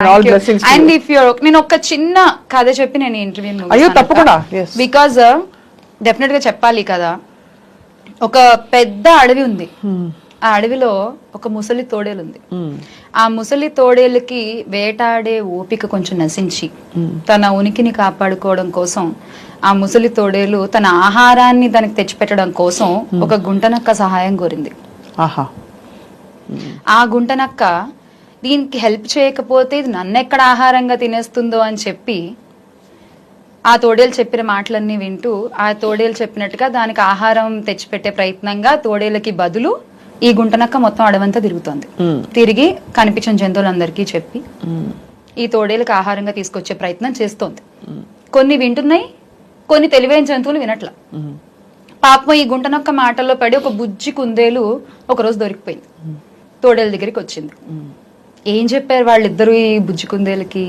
And you. If you're నేను ఒక చిన్న కథ చెప్పి నేను ఇంటర్వ్యూ అయ్యో, తప్పకుండా. Yes. బికాజ్ డెఫినెట్గా చెప్పాలి కదా. ఒక పెద్ద అడవి ఉంది. ఆ అడవిలో ఒక ముసలి తోడేలు ఉంది. ఆ ముసలి తోడేలుకి వేటాడే ఓపిక కొంచెం నశించి తన ఉనికిని కాపాడుకోవడం కోసం ఆ ముసలి తోడేలు తన ఆహారాన్ని దానికి తెచ్చిపెట్టడం కోసం ఒక గుంటనక్క సహాయం కోరింది. ఆహా. ఆ గుంటనక్క దీనికి హెల్ప్ చేయకపోతే ఇది నన్ను ఎక్కడ ఆహారంగా తినేస్తుందో అని చెప్పి ఆ తోడేలు చెప్పిన మాటలన్నీ వింటూ ఆ తోడేలు చెప్పినట్టుగా దానికి ఆహారం తెచ్చిపెట్టే ప్రయత్నంగా తోడేలకి బదులు ఈ గుంటనక్క మొత్తం అడవంతా తిరుగుతోంది. తిరిగి కనిపించిన జంతువులందరికీ చెప్పి ఈ తోడేలకు ఆహారంగా తీసుకొచ్చే ప్రయత్నం చేస్తోంది. కొన్ని వింటున్నాయి కొన్ని తెలివైన జంతువులు వినట్ల. పాపం ఈ గుంటనొక్క మాటల్లో పడి ఒక బుజ్జి కుందేలు ఒకరోజు దొరికిపోయింది. తోడేల దగ్గరికి వచ్చింది. ఏం చెప్పారు వాళ్ళిద్దరు ఈ బుజ్జి కుందేలకి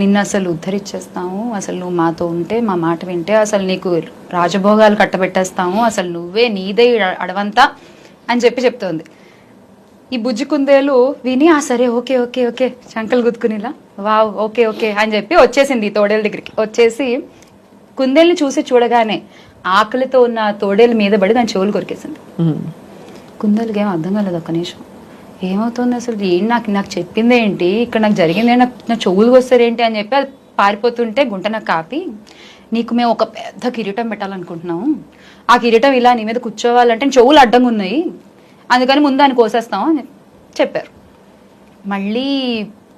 నిన్ను అసలు ఉద్ధరించేస్తాము అసలు నువ్వు మాతో ఉంటే మా మాట వింటే అసలు నీకు రాజభోగాలు కట్టబెట్టేస్తాము అసలు నువ్వే నీదే అడవంతా అని చెప్పి చెప్తోంది. ఈ బుజ్జి కుందేలు విని ఆ సరే ఓకే ఓకే ఓకే శంకలు గుద్దుకునిలా? వావ్ ఓకే ఓకే అని చెప్పి వచ్చేసింది ఈ తోడేల దగ్గరికి. వచ్చేసి కుందేల్ని చూసి చూడగానే ఆకలితో ఉన్న తోడేలు మీద పడి దాని చెవులు కొరికేసింది. కుందేలుకి ఏం అర్థం కాలేదు ఒక్క నిమిషం. ఏమవుతుంది అసలు? ఏం నాకు నాకు చెప్పింది ఏంటి? ఇక్కడ నాకు జరిగింది నాకు నా చెవులు వస్తారేంటి అని చెప్పి అది పారిపోతుంటే గుంట నాకు కాపి నీకు మేము ఒక పెద్ద కిరీటం పెట్టాలనుకుంటున్నాము. ఆ కిరీటం ఇలా నీ మీద కూర్చోవాలంటే చెవులు అడ్డంగా ఉన్నాయి. అందుకని ముందు దాన్ని కోసేస్తాం అని చెప్పారు. మళ్ళీ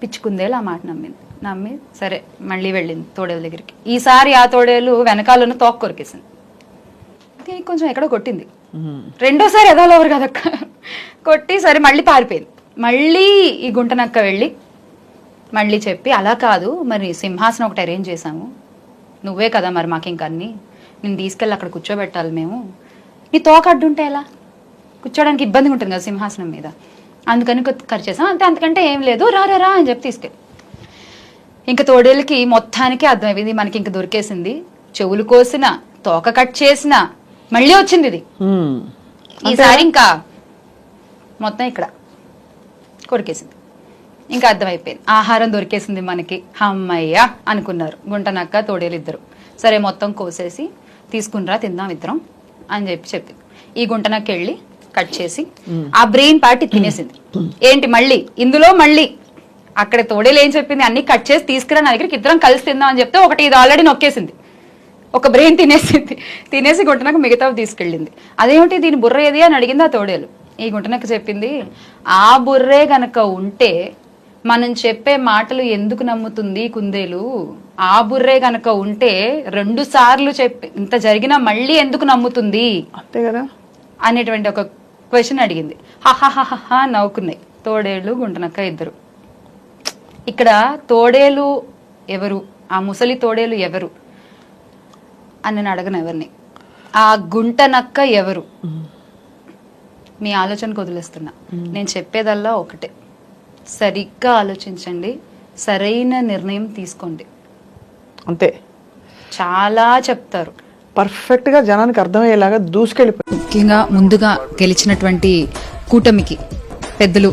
పిచ్చుకుందేలు ఆ మాట నమ్మింది. నమ్మి సరే మళ్ళీ వెళ్ళింది తోడేల దగ్గరికి. ఈసారి ఆ తోడేలు వెనకాలను తోక కొరికేసింది. కొంచెం ఎక్కడో కొట్టింది. రెండోసారి ఎదవలవరు కదక్క కొట్టి సరే మళ్ళీ పారిపోయింది. మళ్ళీ ఈ గుంటనక్క వెళ్ళి మళ్ళీ చెప్పి అలా కాదు మరి సింహాసనం ఒకటి అరేంజ్ చేశాము. నువ్వే కదా మరి మాకు ఇంక అన్ని. నేను తీసుకెళ్ళి అక్కడ కూర్చోబెట్టాలి మేము. నీ తోక అడ్డుంటే ఎలా? కూర్చోడానికి ఇబ్బందిగా ఉంటుంది కదా సింహాసనం మీద. అందుకని ఖర్చు చేసాం అంతే అంతకంటే ఏం లేదు. రా రా అని చెప్పి తీసుకెళ్ళి ఇంకా తోడేళ్ళకి మొత్తానికి అర్థమైంది మనకి ఇంక దొరికేసింది. చెవులు కోసిన తోక కట్ చేసిన మళ్ళీ వచ్చింది ఇది. ఈసారి ఇంకా మొత్తం ఇక్కడ. కొరికేసింది. ఇంకా అర్థమైపోయింది. ఆహారం దొరికేసింది మనకి. అమ్మయ్య అనుకున్నారు. గుంటనక్క తోడేలు ఇద్దరు సరే మొత్తం కోసేసి తీసుకునిరా తిందాం ఇద్దరం అని చెప్పి చెప్పింది. ఈ గుంటనక్క వెళ్ళి కట్ చేసి ఆ బ్రెయిన్ పార్ట్ తినేసింది. ఏంటి మళ్ళీ? ఇందులో మళ్ళీ అక్కడ తోడేలు ఏం చెప్పింది? అన్ని కట్ చేసి తీసుకురా నా దగ్గరికి ఇద్దరం కలిసి తిందాం అని చెప్తే ఒకటి ఇది ఆల్రెడీ నొక్కేసింది. ఒక బ్రెయిన్ తినేసింది. తినేసి గుంటనకు మిగతావి తీసుకెళ్ళింది. అదేమిటి దీని బుర్ర ఏది అని అడిగింది ఆ తోడేలు. ఈ గుంటనకు చెప్పింది ఆ బుర్రే గనక ఉంటే మనం చెప్పే మాటలు ఎందుకు నమ్ముతుంది కుందేలు? ఆ బుర్రే గనక ఉంటే రెండు సార్లు చెప్పి ఇంత జరిగినా మళ్ళీ ఎందుకు నమ్ముతుంది? అంతే కదా? అనేటువంటి ఒక క్వశ్చన్ అడిగింది. హహహహ నవ్వుకున్నాయి. తోడేళ్ళు గుంటనక్క ఇద్దరు. ఇక్కడ తోడేలు ఎవరు? ఆ ముసలి తోడేలు ఎవరు? అని నేను అడగను ఎవరిని. ఆ గుంట నక్క ఎవరు మీ ఆలోచనకు వదిలేస్తున్నా. నేను చెప్పేదల్లా ఒకటే. సరిగ్గా ఆలోచించండి సరైన నిర్ణయం తీసుకోండి. అంతే. చాలా చెప్తారు. పర్ఫెక్ట్గా జనానికి అర్థమయ్యేలాగా దూసుకెళ్ళిపోయి. ముఖ్యంగా ముందుగా గెలిచినటువంటి కూటమికి పెద్దలు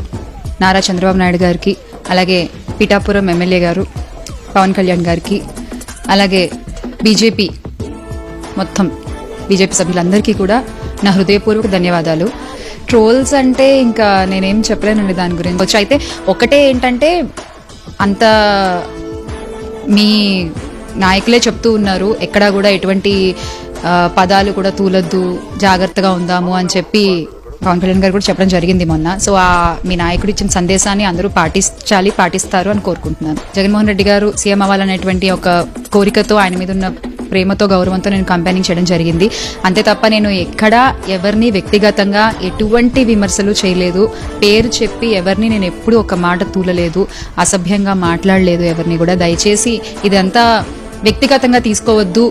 నారా చంద్రబాబు నాయుడు గారికి అలాగే పిఠాపురం ఎమ్మెల్యే గారు పవన్ కళ్యాణ్ గారికి అలాగే బీజేపీ మొత్తం బీజేపీ సభ్యులందరికీ కూడా నా హృదయపూర్వక ధన్యవాదాలు. ట్రోల్స్ అంటే ఇంకా నేనేం చెప్పలేనండి దాని గురించి. వచ్చి అయితే ఒకటే ఏంటంటే అంత మీ నాయకులే చెప్తూ ఉన్నారు ఎక్కడా కూడా ఎటువంటి పదాలు కూడా తూలొద్దు జాగ్రత్తగా ఉందాము అని చెప్పి పవన్ కళ్యాణ్ గారు కూడా చెప్పడం జరిగింది మొన్న. సో ఆ మీ నాయకుడు ఇచ్చిన సందేశాన్ని అందరూ పాటించాలి పాటిస్తారు అని కోరుకుంటున్నాను. జగన్మోహన్ రెడ్డి గారు సీఎం అవ్వాలనేటువంటి ఒక కోరికతో ఆయన మీద ఉన్న ప్రేమతో గౌరవంతో నేను కంపెనీ చేయడం జరిగింది. అంతే తప్ప నేను ఎక్కడా ఎవరిని వ్యక్తిగతంగా ఎటువంటి విమర్శలు చేయలేదు. పేరు చెప్పి ఎవరిని నేను ఎప్పుడూ ఒక మాట తూలలేదు. అసభ్యంగా మాట్లాడలేదు ఎవరిని కూడా. దయచేసి ఇదంతా వ్యక్తిగతంగా తీసుకోవద్దు.